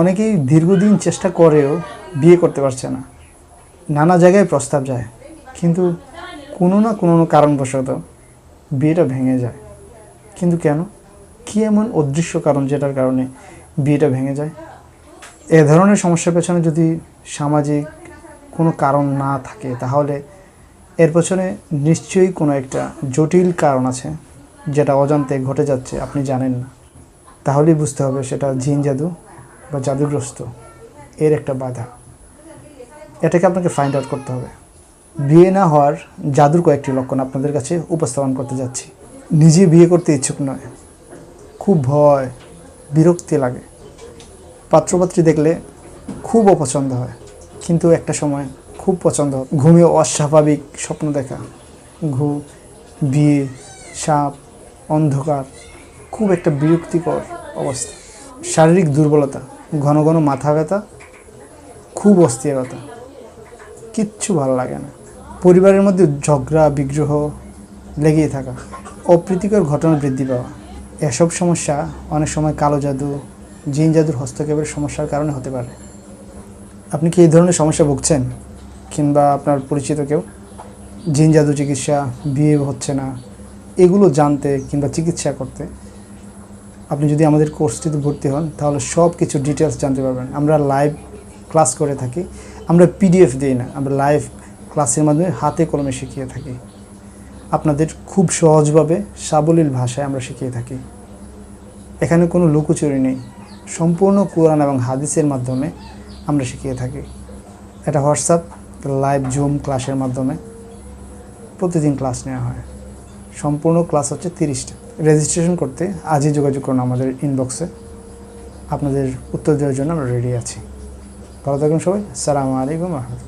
অনেকেই দীর্ঘদিন চেষ্টা করেও বিয়ে করতে পারছে না। নানা জায়গায় প্রস্তাব যায়, কিন্তু কোনো না কোনো কারণবশত বিয়েটা ভেঙে যায়। কিন্তু কেন? কী এমন অদৃশ্য কারণ যেটার কারণে বিয়েটা ভেঙে যায়? এ ধরনের সমস্যার পেছনে যদি সামাজিক কোনো কারণ না থাকে, তাহলে এর পেছনে নিশ্চয়ই কোনো একটা জটিল কারণ আছে, যেটা অজান্তে ঘটে যাচ্ছে, আপনি জানেন না। তাহলেই বুঝতে হবে সেটা জিন জাদু। বা জাদুগ্রস্ত, এর একটা বাধা। এটাকে আপনাকে ফাইন্ড আউট করতে হবে। বিয়ে না হওয়ার জাদুর কয়েকটি লক্ষণ আপনাদের কাছে উপস্থাপন করতে যাচ্ছি। নিজে বিয়ে করতে ইচ্ছুক নয়। খুব ভয়, বিরক্তি লাগে। পাত্রপাত্রী দেখলে খুব অপছন্দ হয়। কিন্তু একটা সময় খুব পছন্দ। ঘুমে অস্বাভাবিক স্বপ্ন দেখা। ঘু বিয়ে, সাপ, অন্ধকার, খুব একটা বিরক্তিকর অবস্থা। শারীরিক দুর্বলতা ঘন ঘন মাথা ব্যথা, খুব অস্থিরতা কিচ্ছু ভালো লাগে না। পরিবারের মধ্যে ঝগড়া, বিগ্রহ লেগেই থাকা। অপ্রীতিকর ঘটনা বৃদ্ধি পাওয়া। এসব সমস্যা অনেক সময় কালো জাদু, জিন জাদুর হস্তক্ষেপের সমস্যার কারণে হতে পারে। আপনি কি এই ধরনের সমস্যা ভুগছেন? কিংবা আপনার পরিচিত কেউ? জিন জাদু চিকিৎসা, বিয়ে হচ্ছে না। এগুলো জানতে কিংবা চিকিৎসা করতে আপনি যদি আমাদের কোর্সটিতে ভর্তি হন, তাহলে সব কিছু ডিটেলস জানতে পারবেন। আমরা লাইভ ক্লাস করে থাকি। আমরা পিডিএফ দিই না, আমরা লাইভ ক্লাসের মাধ্যমে হাতে কলমে শিখিয়ে থাকি। আপনাদের খুব সহজভাবে সাবলীল ভাষায় আমরা শিখিয়ে থাকি। এখানে কোনো লুকোচুরি নেই। সম্পূর্ণ কোরআন এবং হাদিসের মাধ্যমে আমরা শিখিয়ে থাকি। এটা হোয়াটসঅ্যাপ লাইভ জুম ক্লাসের মাধ্যমে প্রতিদিন ক্লাস নেওয়া হয়। সম্পূর্ণ ক্লাস হচ্ছে তিরিশটা। রেজিস্ট্রেশন করতে আজই যোগাযোগ করুন আমাদের ইনবক্সে আপনাদের উত্তর দেওয়ার জন্য আমরা রেডি আছি। ভালো থাকুন সবাই। সালামু আলাইকুম রহমতুল্লাহ।